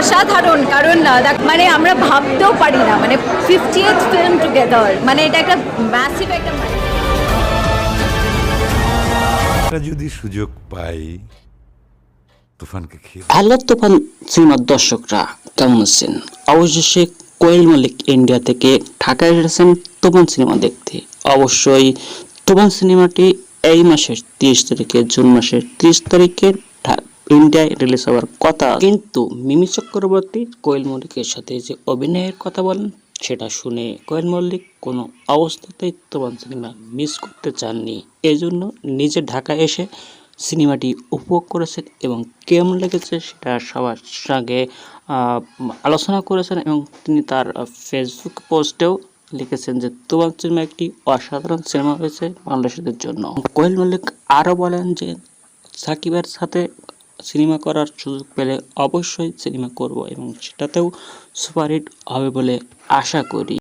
অসাধারণ কারণ মানে আমরা ভাবতেও পারি না মানে ফিফটিয়েথ ফিল্ম টুগেদার মানে এটা একটা ম্যাসিভ একটা যদি সুযোগ পাই তুফানকে হ্যালো তুফান সিনেমার দর্শকরা কেমন আছেন? অবশেষে কোয়েল মালিক ইন্ডিয়া থেকে ঢাকায় এসেছেন তুফান সিনেমা দেখতে। অবশ্যই তুফান সিনেমাটি এই মাসের তিরিশ তারিখে জুন মাসের ত্রিশ তারিখে ঢা- ইন্ডিয়ায় রিলিজ হওয়ার কথা। কিন্তু মিমি চক্রবর্তী, কোয়েল মল্লিকের সাথে যে অভিনয়ের কথা বলেন, সেটা শুনে কোয়েল মল্লিক কোনো অবস্থাতেই তুফান সিনেমা মিস করতে চাননি। এজন্য নিজে ঢাকায় এসে সিনেমাটি উপভোগ করেছেন এবং কেমন লেগেছে সেটা সবার সঙ্গে আলোচনা করেছেন এবং তিনি তার ফেসবুক পোস্টেও লিখেছেন যে তুবাক সিনেমা একটি অসাধারণ সিনেমা হয়েছে বাংলাদেশিদের জন্য। কোয়েল মল্লিক আরও বলেন যে, সাকিবের সাথে সিনেমা করার সুযোগ পেলে অবশ্যই সিনেমা করব এবং সেটাতেও সুপারহিট হবে বলে আশা করি।